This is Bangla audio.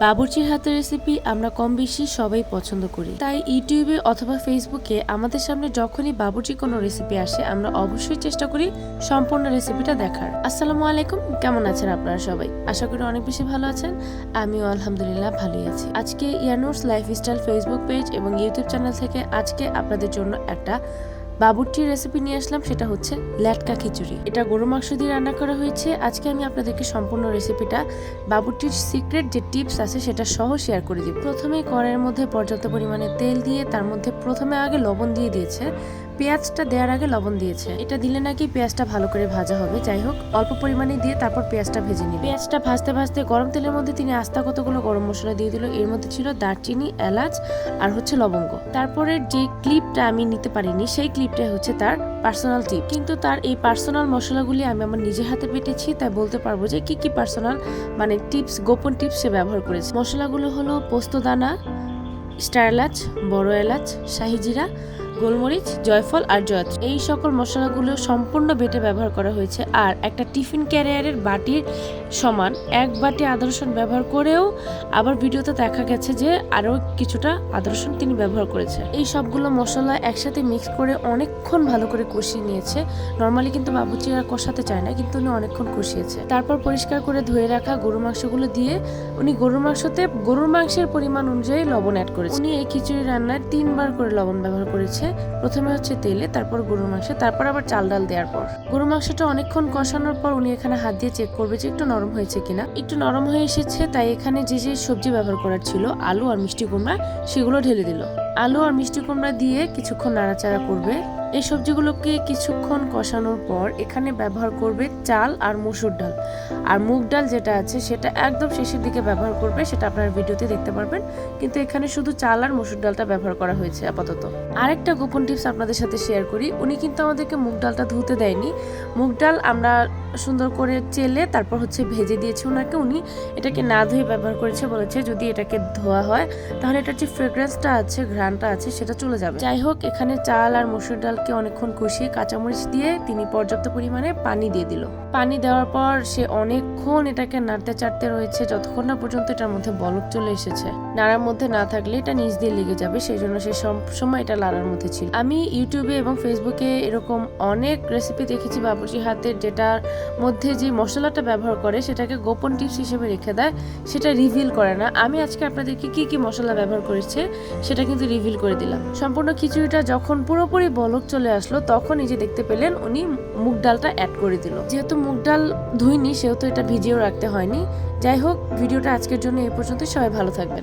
বাবুর্চির হাতের রেসিপি আমরা কম বেশি সবাই পছন্দ করি। তাই ইউটিউবে অথবা ফেসবুকে আমাদের সামনে যখনই বাবুর্চি কোনো রেসিপি আসে, আমরা অবশ্যই চেষ্টা করি সম্পূর্ণ রেসিপিটা দেখার। আসসালামু আলাইকুম, কেমন আছেন আপনারা সবাই? আশা করি অনেক বেশি ভালো আছেন। আমিও আলহামদুলিল্লাহ ভালোই আছি। আজকে ইয়ানুর্স লাইফস্টাইল ফেসবুক পেজ এবং ইউটিউব চ্যানেল থেকে আজকে আপনাদের জন্য একটা বাবুর্চির রেসিপি নিয়ে আসলাম, সেটা হচ্ছে ল্যাটকা খিচুড়ি। এটা গরু মাংস দিয়ে রান্না করা হয়েছে। আজকে আমি আপনাদেরকে সম্পূর্ণ রেসিপিটা বাবুর্চির সিক্রেট যে টিপস আছে, সেটা সহ শেয়ার করে দিই প্রথমে কড়াইয়ের মধ্যে পর্যাপ্ত পরিমাণে তেল দিয়ে, তার মধ্যে প্রথমে আগে লবণ দিয়ে দিয়েছে। পেঁয়াজটা দেওয়ার আগে লবণ দিয়েছে। এটা দিলে নাকি পেঁয়াজটা ভালো করে ভাজা হবে। যাই হোক, অল্প পরিমাণে দিয়ে তারপর পেঁয়াজটা ভেজে নিবে পেঁয়াজটা ভাজতে ভাজতে গরম তেলের মধ্যে তিনি আস্তা কতগুলো গরম মশলা দিয়ে দিল। এর মধ্যে ছিল দারচিনি, এলাচ আর হচ্ছে লবঙ্গ। তারপরে যে ক্লিপটা আমি নিতে পারিনি, সেই ক্লিপটা হচ্ছে তার পার্সোনাল টিপ। কিন্তু তার এই পার্সোনাল মশলাগুলি আমি আমার নিজের হাতে পেটেছি, তাই বলতে পারব যে কি কি পার্সোনাল মানে টিপস, গোপন টিপস সে ব্যবহার করেছে। মশলাগুলো হলো পোস্তদানা স্টার এলাচ, বড় এলাচ, শাহি জিরা গোলমরিচ, জয়ফল আর জয়ত্রী। এই সকল মশলাগুলো সম্পূর্ণ বেটে ব্যবহার করা হয়েছে আর একটা টিফিন ক্যারিয়ারের বাটির সমান এক বাটি আদা রসুন ব্যবহার করেও আবার ভিডিওতে দেখা গেছে যে আরও কিছুটা আদা রসুন তিনি ব্যবহার করেছে। এই সবগুলো মশলা একসাথে মিক্স করে অনেকক্ষণ ভালো করে কষিয়ে নিয়েছে। নর্মালি কিন্তু বাবুচিরা কষাতে চায় না, কিন্তু উনি অনেকক্ষণ কষিয়েছে। তারপর পরিষ্কার করে ধুয়ে রাখা গরু মাংসগুলো দিয়ে উনি গরুর মাংসতে, গরুর মাংসের পরিমাণ অনুযায়ী লবণ অ্যাড করেছে। উনি এই খিচুড়ি রান্নায় তিনবার করে লবণ ব্যবহার করেছে। প্রথমে হচ্ছে তেলে, তারপর গরুর মাংস, তারপর আবার চাল ডাল দেওয়ার পর। গরুর মাংসটা অনেকক্ষণ কষানোর পর উনি এখানে হাত দিয়ে চেক করবে যে একটু নরম হয়েছে কিনা। একটু নরম হয়ে এসেছে, তাই এখানে যে যে সবজি ব্যবহার করার ছিল, আলু আর মিষ্টি কুমড়া, সেগুলো ঢেলে দিল। আলু আর মিষ্টি কুমড়া দিয়ে কিছুক্ষণ নাড়াচাড়া করবে। এই সবজিগুলোকে কিছুক্ষণ কষানোর পর এখানে ব্যবহার করবে চাল আর মসুর ডাল। আর মুগ ডাল যেটা আছে সেটা একদম শেষের দিকে ব্যবহার করবে, সেটা আপনার ভিডিওতে দেখতে পারবেন। কিন্তু এখানে শুধু চাল আর মসুর ডালটা ব্যবহার করা হয়েছে আপাতত। আরেকটা গোপন টিপস আপনাদের সাথে শেয়ার করি। উনি কিন্তু আমাদেরকে মুগ ডালটা ধুতে দেয়নি। মুগ ডাল আমরা সুন্দর করে চেলে, তারপর হচ্ছে ভেজে দিয়েছে ওনাকে উনি। এটাকে না ধুয়ে ব্যবহার করেছে বলেছে, যদি এটাকে ধোয়া হয়, তাহলে এটার যে ফ্রেগ্রেন্সটা আছে, ঘ্রাণটা আছে, সেটা চলে যাবে। যাই হোক, এখানে চাল আর মসুর ডালকে অনেকক্ষণ কষিয়ে কাঁচামরিচ দিয়ে তিনি পর্যাপ্ত পরিমাণে পানি দিয়ে দিল। পানি দেওয়ার পর সে অনেকক্ষণ এটাকে নাড়তে চাড়তে রয়েছে, যতক্ষণ না পর্যন্ত এটার মধ্যে বলক চলে এসেছে। নাড়ার মধ্যে না থাকলে এটা নিচ দিয়ে লেগে যাবে, সেই জন্য সে সব সময় এটা লাড়ার মধ্যে ছিল। আমি ইউটিউবে এবং ফেসবুকে এরকম অনেক রেসিপি দেখেছি বাবুর্চি হাতের, যেটার মধ্যে যে মশলাটা ব্যবহার করে সেটাকে গোপন টিপস হিসেবে রেখে দেয়, সেটা রিভিল করে না। আমি আজকে আপনাদেরকে কি কি মশলা ব্যবহার করেছে সেটা কিন্তু রিভিল করে দিলাম। সম্পূর্ণ খিচুড়িটা যখন পুরোপুরি বলক চলে আসলো, তখন এই যে দেখতে পেলেন উনি মুগ ডালটা অ্যাড করে দিল। যেহেতু মুগ ডাল ধুইনি, সেহেতু এটা ভিজিয়েও রাখতে হয়নি। যাই হোক, ভিডিওটা আজকের জন্য এই পর্যন্ত সবাই ভালো থাকবেন।